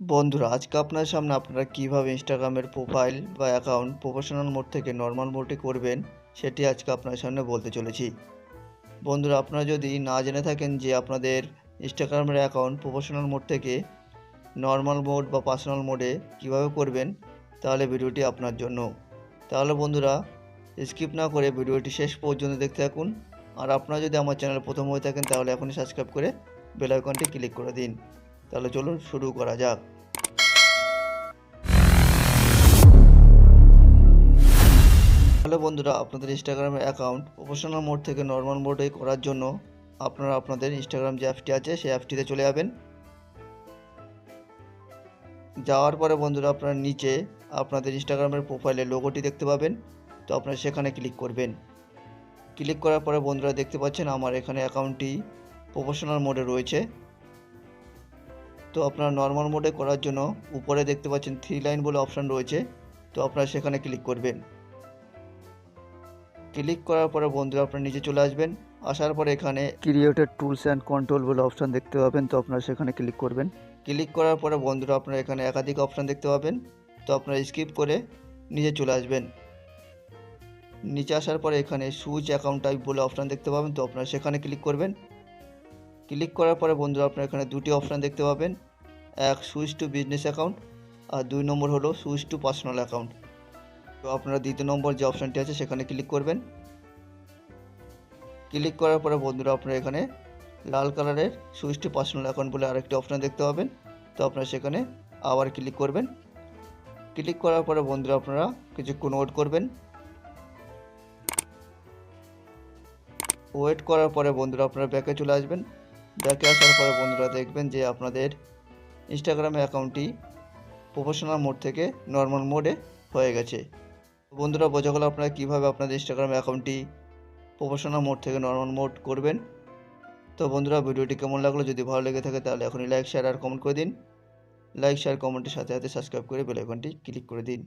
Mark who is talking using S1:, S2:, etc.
S1: বন্ধুরা, আজকে আপনার সামনে আপনারা কীভাবে ইনস্টাগ্রামের প্রোফাইল বা অ্যাকাউন্ট প্রফেশনাল মোড থেকে নর্মাল মোডে করবেন, সেটি আজকে আপনার সামনে বলতে চলেছি। বন্ধুরা, আপনারা যদি না জেনে থাকেন যে আপনাদের ইনস্টাগ্রামের অ্যাকাউন্ট প্রফেশনাল মোড থেকে নর্মাল মোড বা পার্সোনাল মোডে কীভাবে করবেন, তাহলে ভিডিওটি আপনার জন্য। তাহলে বন্ধুরা স্কিপ না করে ভিডিওটি শেষ পর্যন্ত দেখতে থাকুন। আর আপনারা যদি আমার চ্যানেল প্রথম হয়ে থাকেন, তাহলে এখনই সাবস্ক্রাইব করে বেল আইকনটি ক্লিক করে দিন। তাহলে চলুন শুরু করা যাক। হ্যালো বন্ধুরা, আপনাদের ইনস্টাগ্রামের অ্যাকাউন্ট প্রফেশনাল মোড থেকে নর্মাল মোডে করার জন্য আপনারা আপনাদের ইনস্টাগ্রাম যে অ্যাপটি আছে, সেই অ্যাপটিতে চলে যাবেন। যাওয়ার পরে বন্ধুরা, আপনারা নিচে আপনাদের ইনস্টাগ্রামের প্রোফাইলে লোগোটি দেখতে পাবেন। তো আপনারা সেখানে ক্লিক করবেন। ক্লিক করার পরে বন্ধুরা দেখতে পাচ্ছেন, আমার এখানে অ্যাকাউন্টটি প্রফেশনাল মোডে রয়েছে। তো আপনারা নর্মাল মোডে করার জন্য উপরে দেখতে পাচ্ছেন থ্রি লাইন বলে অপশান রয়েছে। তো আপনারা সেখানে ক্লিক করবেন। ক্লিক করার পরে বন্ধুরা আপনারা নিচে চলে আসবেন। আসার পরে এখানে ক্রিয়েটেড টুলস অ্যান্ড কন্ট্রোল বলে অপশান দেখতে পাবেন তো আপনারা সেখানে ক্লিক করবেন। ক্লিক করার পরে বন্ধুরা আপনারা এখানে একাধিক অপশান দেখতে পাবেন। তো আপনারা স্কিপ করে নিচে চলে আসবেন। নিচে আসার পরে এখানে সুইচ অ্যাকাউন্ট টাইপ বলে অপশান দেখতে পাবেন তো আপনারা সেখানে ক্লিক করবেন। ক্লিক করার পরে বন্ধুরা আপনারা এখানে দুটি অপশান দেখতে পাবেন। এক, সুইচ টু বিজনেস অ্যাকাউন্ট, আর দুই নম্বর হলো সুইচ টু পার্সোনাল অ্যাকাউন্ট। তো আপনারা দ্বিতীয় নম্বর যে অপশানটি আছে, সেখানে ক্লিক করবেন। ক্লিক করার পরে বন্ধুরা, আপনারা এখানে লাল কালারের সুইচ টু পার্সোনাল অ্যাকাউন্ট বলে আরেকটি অপশান দেখতে পাবেন। তো আপনারা সেখানে আবার ক্লিক করবেন। ক্লিক করার পরে বন্ধুরা, আপনারা কিছুক্ষণ ওয়েট করবেন। ওয়েট করার পরে বন্ধুরা, আপনারা ব্যাকে চলে আসবেন। ব্যাকে আসার পরে বন্ধুরা দেখবেন যে আপনাদের ইনস্টাগ্রামে অ্যাকাউন্টটি প্রফেশনাল মোড থেকে নর্মাল মোডে হয়ে গেছে। বন্ধুরা, বোঝা গেল আপনারা কীভাবে আপনাদের ইনস্টাগ্রাম অ্যাকাউন্টটি প্রফেশনাল মোড থেকে নর্মাল মোড করবেন। তো বন্ধুরা, ভিডিওটি কেমন লাগল, যদি ভালো লেগে থাকে তাহলে এখনই লাইক শেয়ার আর কমেন্ট করে দিন। লাইক শেয়ার কমেন্টের সাথে সাথে সাবস্ক্রাইব করে বেল আইকনটি ক্লিক করে দিন।